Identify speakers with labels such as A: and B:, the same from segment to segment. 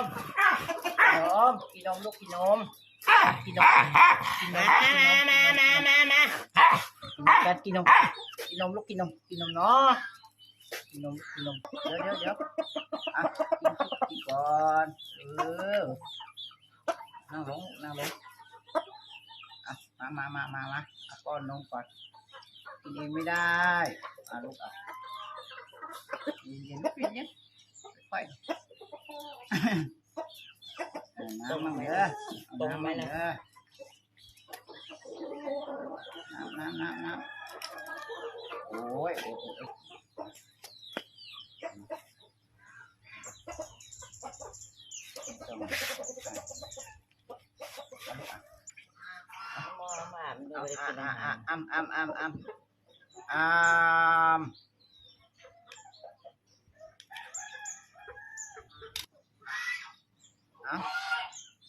A: มนมกินนมลูกกินนมกินนมกินนม
B: มามามามามามา
A: กินนมกินนมลูกกินนมกินนมเนาะกินนมกินนมเดี๋ยวเดี๋ยวเดี๋ยวอะกินกินก่อนเออนั่งลงนั่งลงอะมามามามามาอะป้อนนมก่อนกินเองไม่ได้อะลูกอะเย็นๆเย็นๆเย็นๆค่อย ๆเอาน้ำมั่งเด้อเอาน้ำมั่งเด้อน้ำน้ำน้ำน้ำโอ้ยโอ้ยโอ้ยโอ้ยต้องมา
B: มอมามันดู
A: เอา
B: ได้
A: อะ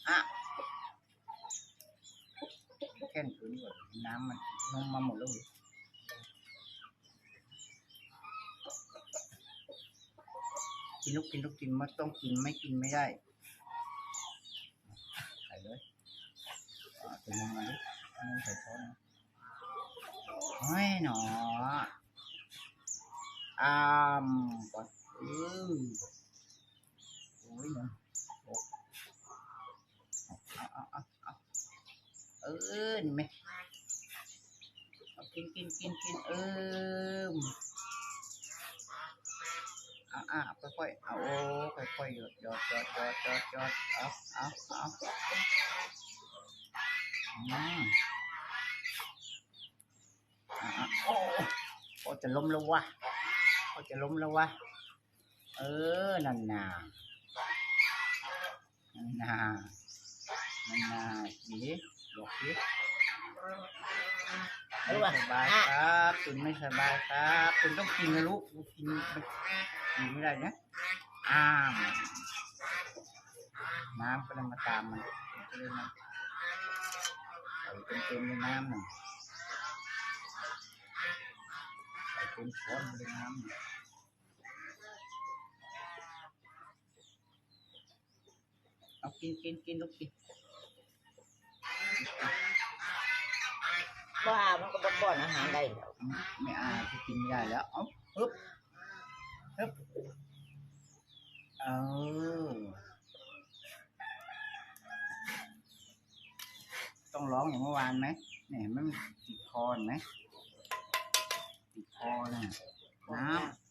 A: อะ
B: อาหา
A: อะ
B: ร
A: อ้ำอ้ำอ้ำอ้ำอ้ำเอาอะแค่นคืนก่อนน้ำมันนมมาหมดแล้วกินลูกกินลูกกินไม่ต้องกินไม่กินไม่ได้ใส่เลยอ่าใส่ลงมาดิเองใส่ช้อนนะเฮ้ยหนออ้ามก่อนเออโอ้ยหนอโอ้เอาเอาเอาเอา เออนี่ไหมกินกินกินกินเอออะอะค่อยๆเอาโอ้ค่อยๆหยดหยดหยดหยดหยดหยดเอาเอาเอาอืมอะอะโอ้โอจะล้มแล้ววะโอจะล้มแล้ววะเออนั่นน่ะนั่นน่ะนั่นน่ะดีหลบดิ ไม่สบายครับตุนไม่สบายครับตุนต้องกินนะลูกกินกินไม่ได้นะอ้ามน้ำก็เลยมาตามมันก็เลยมาใส่เต็มๆในน้ำหนึ่งใส่เต็มช้อนไปในน้ำหนึ่งเอากินกินกินลูกกิน
B: ว่ามันก็บ่ป้อนอาหารได้แล้ว
A: ไม่อาที่กินไม่ได้แล้วเอาฮึบฮึบเออต้องร้องอย่างเมื่อวานไหมเนี่ยเห็นไหมมันติดคอไหมติดคอน่ะน้ำ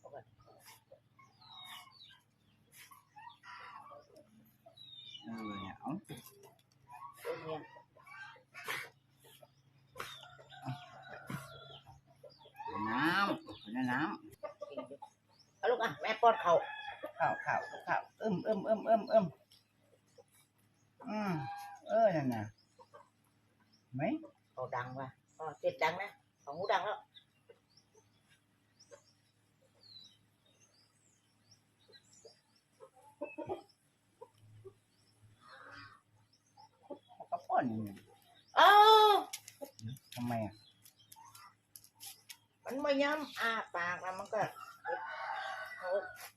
A: เออเนี่ยเอา
B: ตัวเนี้ย
A: น้ำเอาน้ำ
B: กินดิเอาลูกอะแม่ ป้อนเขา
A: ข้าวข้าวข้าวเอิ่มเอิ่มเอิ่มเอิ่มเอิ่มอืมเออนั่นน่ะไหม
B: เขาดังว่ะอ๋อเจ็ดดังนะของหูดังแล้ว
A: เขาก็ป้อนอย่างนี้
B: เอ้า
A: ทำไมอะ
B: มันไม่ย้ำอ้าปากแล้วมันก็ เอา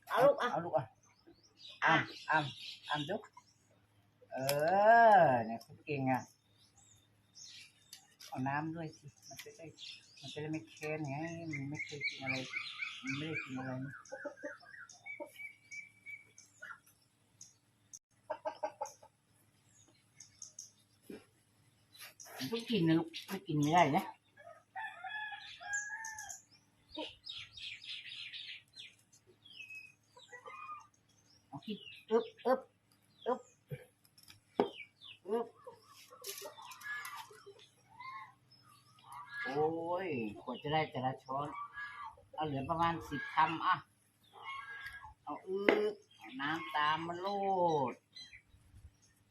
B: เอาลูกอะ
A: เอาลูกอะอ้ามอ้ามอ้ามดุเออเนี่ยคุณเก่งอะเอาน้ำด้วยสิมันจะได้มันจะได้ไม่เค้นไงมันไม่เคยกินอะไรมันไม่ได้กินอะไรนี่มันต้องกินนะลูกไม่กินไม่ได้นะ เอาคิดอึ๊บอึ๊บอึ๊บอึ๊บโอ้ยกว่าจะได้แต่ละช้อน เอาเหลือประมาณสิบคำอะ เอาอึ๊บเอาน้ำตามมาโลด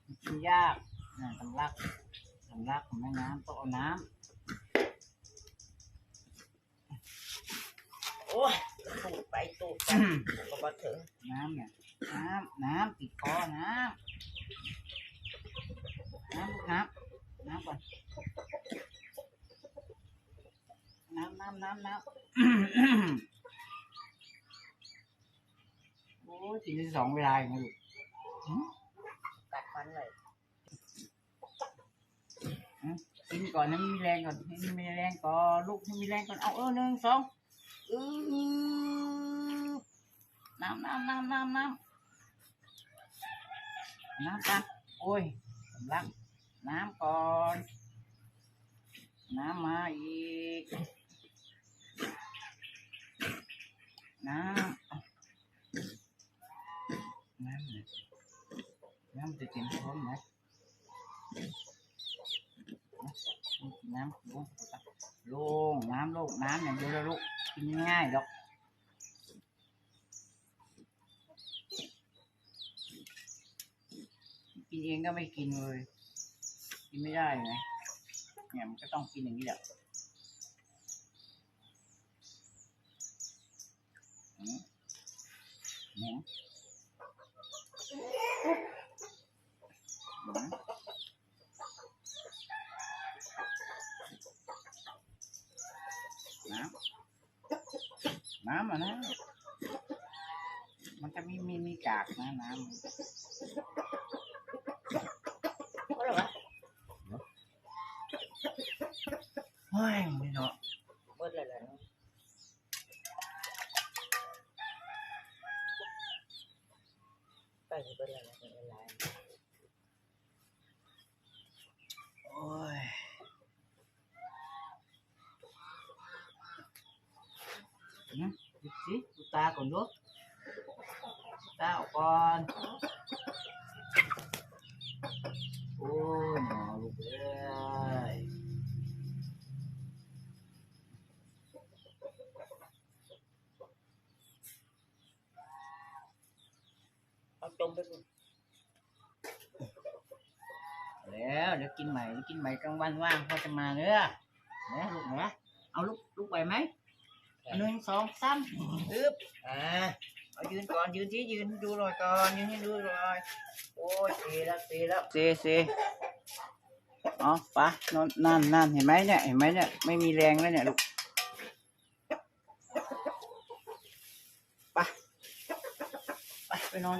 A: มันกินยากน่ะสำลักสำลักของแม่น้ำต้องเอาน้
B: โอ้ยตูดไปตูดไปำก็บ่ถึง
A: น้ำเนี่ย น้ำน้ำติดคอน้ำน้ำน้ำน้ำก่อนน้ำน้ำน้ำน้ำโอ้ยทีที่สองเวลาอย่างนี้ลูกตัดฟันเลยกินก่อนนะมีแรงก่อนมีแรงก่อนลูกมีแรงก่อนเอาเออหนึ่งสองน้ำน้ำน้ำน้ำน้ำ น้ำตามโอ้ยกำลังน้ำก่อน น้ำมาอีก น้ำเอาน้ำเนี่ยน้ำจะเต็มท้องไหมน้ำลงลงน้ำลงน้ำอย่างเดียวเลยลูกกินง่ายๆหรอก กินเองก็ไม่กินเลย กินไม่ได้ไงเนี่ยมันก็ต้องกินอย่างนี้แหละอืมอืมอืมน้ำน้ำอะนะ มันจะมีมีมีกากนะน้ำ
B: เพราะอะไรวะ
A: เฮ้ยไม่เนาะ
B: เบิดเลยแหล
A: ม
B: ไปสิ
A: แล้วเดี๋ยวกินใหม่เดี๋ยวกินใหม่กลางวันว่างพ่อจะมาเนื้อนะลูกนะเอาลูกลูกไหวไหมหนึ่งสองสามอึ๊บอ่าเอายืนก่อนยืนที่ยืนดูหน่อยก่อนยืนให้ดูหน่อยโอ้ยเซแล้วเซแล้วเซเซอ๋อไปะนอนนั่นนั่นเห็นไหมเนี่ยเห็นไหมเนี่ยไม่มีแรงแล้วเนี่ยลูกไปไปไปนอ